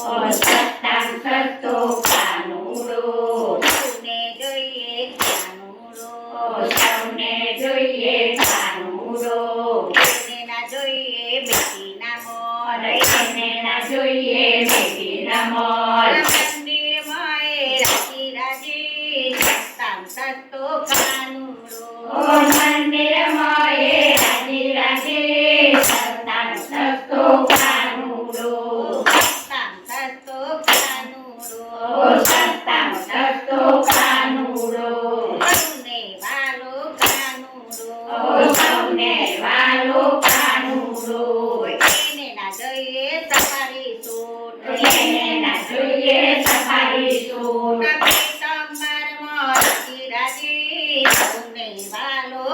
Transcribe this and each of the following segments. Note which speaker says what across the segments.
Speaker 1: Horas, a
Speaker 2: cartas. જોઈએ તમારી suit
Speaker 1: તમારી ના જોઈએ સફારી સૂટ
Speaker 2: કપી રાજી વાલો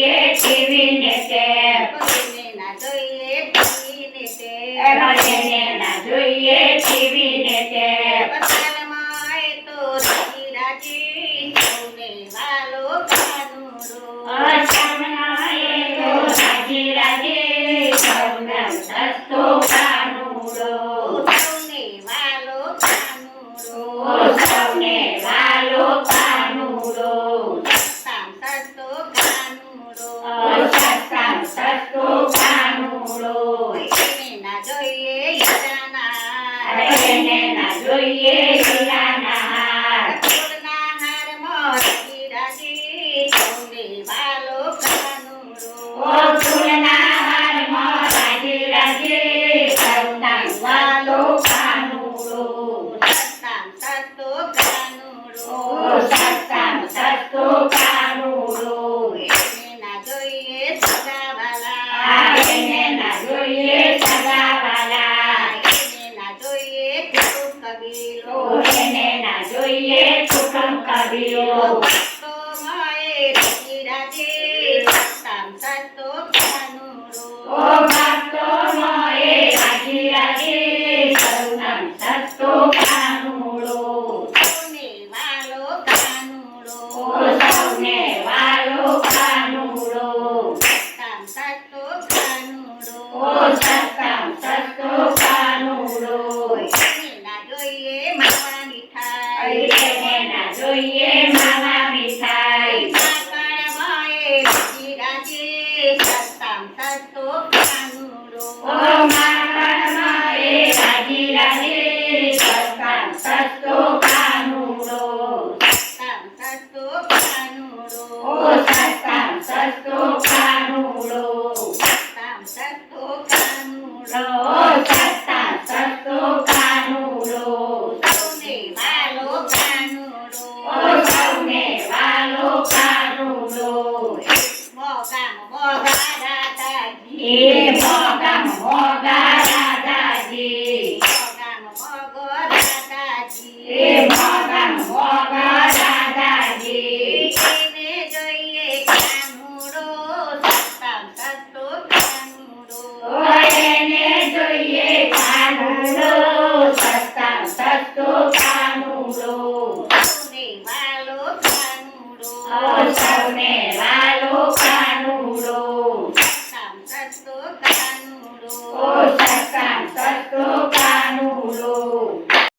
Speaker 2: જોઈએ
Speaker 1: ટીવીને તે
Speaker 2: કોઈને ના જોઈએ ટીવીને તે
Speaker 1: કોઈને ના જોઈએ ટીવીને તે
Speaker 2: પતલમાં એ તો રાજી રાજી સૌને વાલો
Speaker 1: કાનુરો અચામના એ
Speaker 2: તો રાજી રાજી
Speaker 1: સૌને સસ્તો
Speaker 2: Bye.
Speaker 1: लिए सुखम करियो આજે
Speaker 2: સત્તામ સત્તો કાનુડો
Speaker 1: ઓ
Speaker 2: મારા મારે રાજી રાજી સત્તામ
Speaker 1: સત્તો